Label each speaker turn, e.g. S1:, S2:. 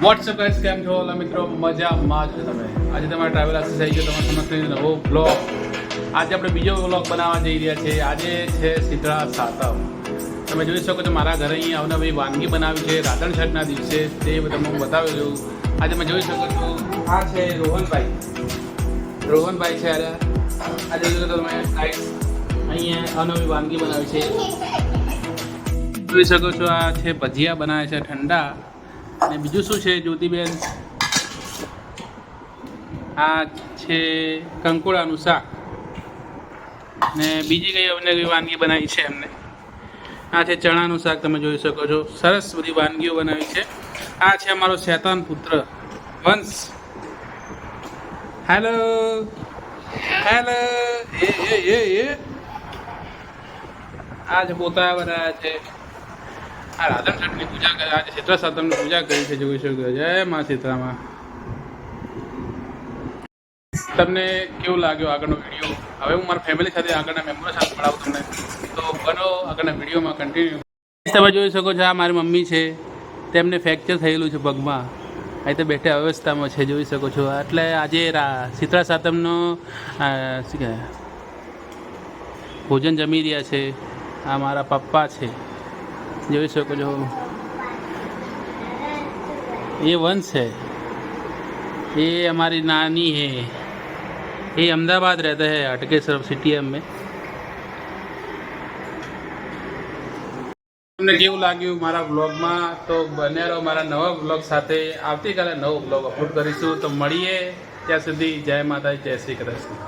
S1: WhatsApp guys કેમ છો? ઓલા મિત્રો, મજામાં છો તમે? આજે તમારા ટ્રાવેલ થઈ ગયો, તમારા સમક્ષ નવો બ્લોગ આજે આપણે બીજો બ્લોગ બનાવવા જઈ રહ્યા છીએ. આજે છે સીધા સાતમ. તમે જોઈ શકો છો, મારા ઘરે અહીં અવનવી વાનગી બનાવી છે. રાધણ છઠના દિવસે તે તમને હું બતાવી દઉં આજે તમે જોઈ શકો છો, આ છે રોહનભાઈ. રોહનભાઈ છે અરે આજે જોઈ તમે અહીંયા અવનવી વાનગી બનાવી છે. જોઈ શકો છો, આ છે ભજીયા બનાવે છે ઠંડા. અને બીજું શું છે જ્યોતિબેન? આ છે કંકોડાનું શાક. ને બીજી કઈ કઈ વાનગી બનાવી છે એમને? આ છે ચણાનું શાક, તમે જોઈ શકો છો. સરસ બધી વાનગીઓ બનાવી છે. આ છે અમારો શેતાન પુત્ર, વંશ. હેલો હેલો એ એ એ આ છે પોતા બનાવ્યા છે. આ રાધન છઠની પૂજા કરે આજે સાતમની પૂજા કરી છે જોઈ શકો જય મા સીતરામાં તમને કેવું લાગ્યો આગળનો વીડિયો? હવે હું મારા ફેમિલી સાથે આગળના મેમ્બર સાથે મળાવું તમને તો બનો આગળના વિડીયોમાં કન્ટિન્યુ તમે જોઈ શકો છો, આ મારી મમ્મી છે, તેમને ફ્રેક્ચર થયેલું છે પગમાં. અહીં તો બેઠા અવસ્થામાં છે, જોઈ શકો છો. એટલે આજે શીતળા સાતમનો શું કહેવાય? ભોજન જમી રહ્યા છે. આ મારા પપ્પા છે. જોઈ શકો છો ये वंश है ये हमारी नानी है ये अहमदाबाद रहता है अटकेसर सिटी में તમને કેવું લાગ્યું મારા બ્લોગમાં તો બને રહો મારા નવા બ્લોગ સાથે આવતીકાલે નવો બ્લોગ અપલોડ કરીશું તો મળીએ ત્યાં સુધી જય માતા જય શ્રી કૃષ્ણ